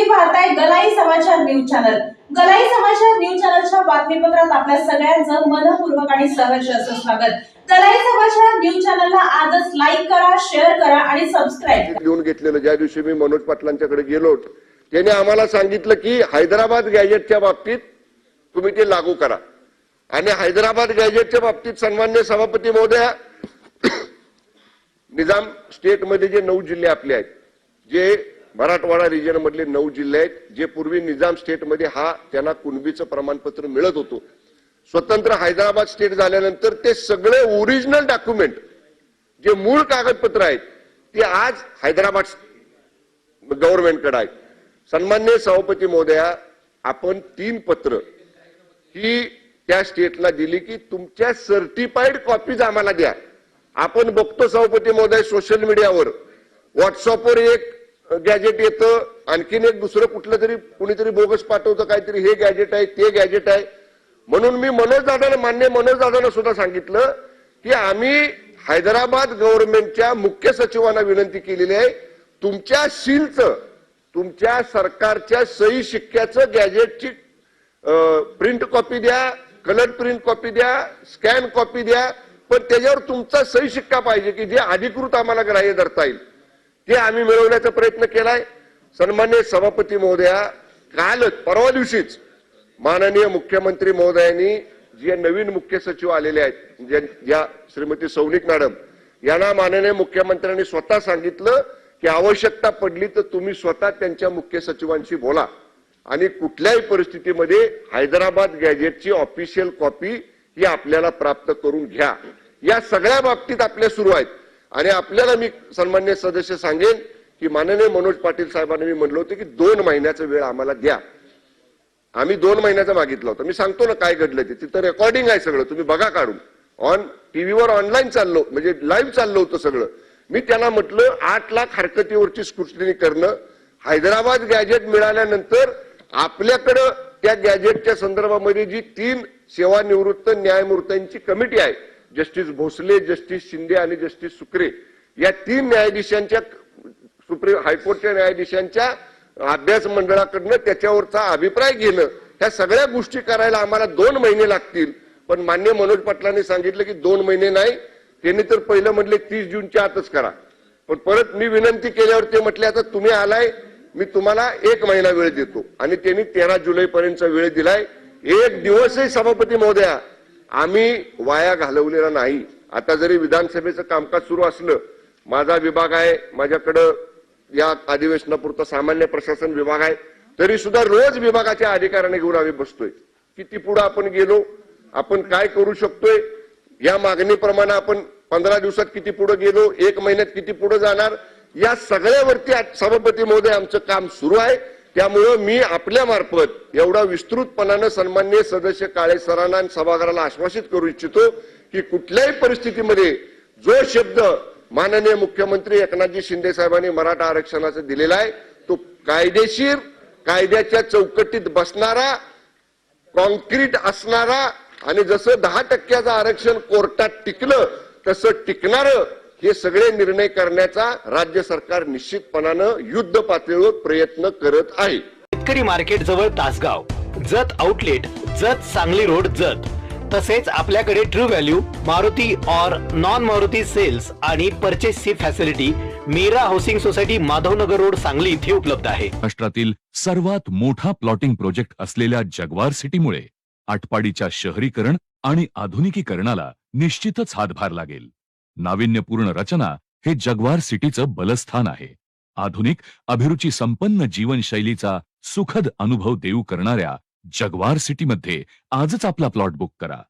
तुम्ही पाहताय गलाई समाचार न्यूज चॅनल. गलाई समाचार न्यूज चॅनलच्या बातमीपत्रात आपल्या सगळ्यांचं मनपूर्वक आणि सहर्ष असं स्वागत. गलाई समाचार न्यूज चॅनलला आजच लाईक करा शेअर करा आणि सबस्क्राईब लिहून घेतलेलं ज्या दिवशी मी मनोज पाटलांच्याकडे गेलो त्याने आम्हाला सांगितलं की हैदराबाद गॅजेटच्या बाबतीत तुम्ही ते लागू करा. आणि हैदराबाद गॅजेटच्या बाबतीत सन्मान्य सभापती महोदया निजाम स्टेटमध्ये जे नऊ जिल्हे आपले आहेत जे मराठवाडा रिजन मधले नऊ जिल्हे आहेत जे पूर्वी निजाम स्टेटमध्ये हा त्यांना कुणबीचं प्रमाणपत्र मिळत होतं. स्वतंत्र हैदराबाद स्टेट झाल्यानंतर ते सगळे ओरिजिनल डॉक्युमेंट जे मूळ कागदपत्र आहेत ते आज हैदराबाद गव्हर्नमेंटकडे आहेत. सन्मान्य सभापती महोदया आपण तीन पत्र ही त्या स्टेटला दिली की तुमच्या सर्टिफाईड कॉपीज आम्हाला द्या. आपण बघतो सभापती महोदय सोशल मीडियावर व्हॉट्सअपवर एक गॅजेट येतं आणखीन एक दुसरं कुठलं तरी कुणीतरी बोगस पाठवतं काहीतरी हे गॅजेट आहे ते गॅजेट आहे. म्हणून मी मनोज दादांना मान्य मनोज दादांना सुद्धा सांगितलं की आम्ही हैदराबाद गव्हर्नमेंटच्या मुख्य सचिवांना विनंती केलेली आहे तुमच्या सीलचं तुमच्या सरकारच्या सही शिक्क्याचं गॅजेटची प्रिंट कॉपी द्या कलर प्रिंट कॉपी द्या स्कॅन कॉपी द्या पण त्याच्यावर तुमचा सही शिक्का पाहिजे की जे अधिकृत आम्हाला ग्राह्य धरता येईल. ते आम्ही मिळवण्याचा प्रयत्न केलाय. सन्मान्य सभापती महोदया कालच परवा दिवशीच माननीय मुख्यमंत्री महोदयांनी जे नवीन मुख्य सचिव आलेले आहेत ज्या श्रीमती सौनिक मॅडम यांना माननीय मुख्यमंत्र्यांनी स्वतः सांगितलं की आवश्यकता पडली तर तुम्ही स्वतः त्यांच्या मुख्य सचिवांशी बोला. आणि कुठल्याही परिस्थितीमध्ये हैदराबाद गॅजेटची ऑफिशियल कॉपी ही आपल्याला प्राप्त करून घ्या. या सगळ्या बाबतीत आपल्या सुरू आहेत. आणि आपल्याला मी सन्मान्य सदस्य सांगेन की माननीय मनोज पाटील साहेबांनी मी म्हणलं होतं की दोन महिन्याचा वेळ आम्हाला द्या. आम्ही दोन महिन्याचा मागितला होता. मी सांगतो ना काय घडलं ते. तिथं रेकॉर्डिंग आहे सगळं. तुम्ही बघा काढून. ऑन टीव्हीवर ऑनलाईन चाललो. म्हणजे लाईव्ह चाललं होतं सगळं. मी त्यांना म्हटलं आठ लाख हरकतीवरची स्क्रुटनी करणं. हैदराबाद गॅजेट मिळाल्यानंतर आपल्याकडं त्या गॅजेटच्या संदर्भामध्ये जी तीन सेवानिवृत्त न्यायमूर्त्यांची कमिटी आहे जस्टिस भोसले जस्टिस शिंदे आणि जस्टिस सुक्रे या तीन न्यायाधीशांच्या सुप्रीम हायकोर्टच्या न्यायाधीशांच्या अभ्यास मंडळाकडनं त्याच्यावरचा अभिप्राय घेणं ह्या सगळ्या गोष्टी करायला आम्हाला दोन महिने लागतील. पण मान्य मनोज पाटलांनी सांगितलं की दोन महिने नाही. त्यांनी तर पहिलं म्हटले तीस जूनच्या आतच करा. पण परत मी विनंती केल्यावर ते म्हटले आता तुम्ही आलाय मी तुम्हाला एक महिना वेळ देतो. आणि त्यांनी तेरा जुलैपर्यंतचा वेळ दिलाय. एक दिवसही सभापती महोदया आम्ही वाया घालवलेला नाही. आता जरी विधानसभेचं कामकाज सुरू असलं माझा विभाग आहे माझ्याकडं या अधिवेशनापुरतं सामान्य प्रशासन विभाग आहे तरी सुद्धा रोज विभागाच्या अधिकाऱ्याने घेऊन आम्ही बसतोय. किती पुढं आपण गेलो आपण काय करू शकतोय या मागणीप्रमाणे आपण पंधरा दिवसात किती पुढे गेलो एक महिन्यात किती पुढे जाणार या सगळ्यावरती सभापती महोदय आमचं काम सुरू आहे. त्यामुळं मी आपल्या मार्फत एवढा विस्तृतपणानं सन्मान्य सदस्य काळे सरांना सभागृहाला आश्वासित करू इच्छितो की कुठल्याही परिस्थितीमध्ये जो शब्द माननीय मुख्यमंत्री एकनाथजी शिंदे साहेबांनी मराठा आरक्षणाचा दिलेला आहे तो कायदेशीर कायद्याच्या चौकटीत बसणारा कॉन्क्रीट असणारा आणि जसं दहा टक्क्याचं आरक्षण कोर्टात टिकलं तसं टिकणारं हे सगळे निर्णय करण्याचा राज्य सरकार निश्चितपणानं युद्ध पातळीवर प्रयत्न करत आहे. शेतकरी मार्केट जवळ तासगाव जत आउटलेट जत सांगली रोड जत. तसेच आपल्याकडे true value Maruti or non Maruti sales आणि परचेसची facility Meera housing society Madhavnagar road Sangli इथे उपलब्ध आहे. महाराष्ट्रातील सर्वात मोठा प्लॉटिंग प्रोजेक्ट असलेल्या जगवार सिटीमुळे आटपाडीच्या शहरीकरण आणि आधुनिकीकरणाला निश्चितच हातभार लागेल. नाविन्यपूर्ण रचना हे जगवार सिटीचं बलस्थान आहे. आधुनिक अभिरुची संपन्न जीवनशैलीचा सुखद अनुभव देऊ करणाऱ्या जगवार सिटीमध्ये आजच आपला प्लॉट बुक करा.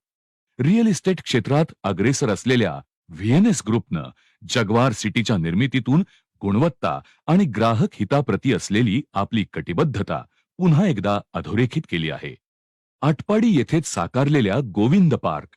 रिअल इस्टेट क्षेत्रात अग्रेसर असलेल्या व्हीएनएस ग्रुपनं जगवार सिटीच्या निर्मितीतून गुणवत्ता आणि ग्राहक हिताप्रती असलेली आपली कटिबद्धता पुन्हा एकदा अधोरेखित केली आहे. आटपाडी येथेच साकारलेल्या गोविंद पार्क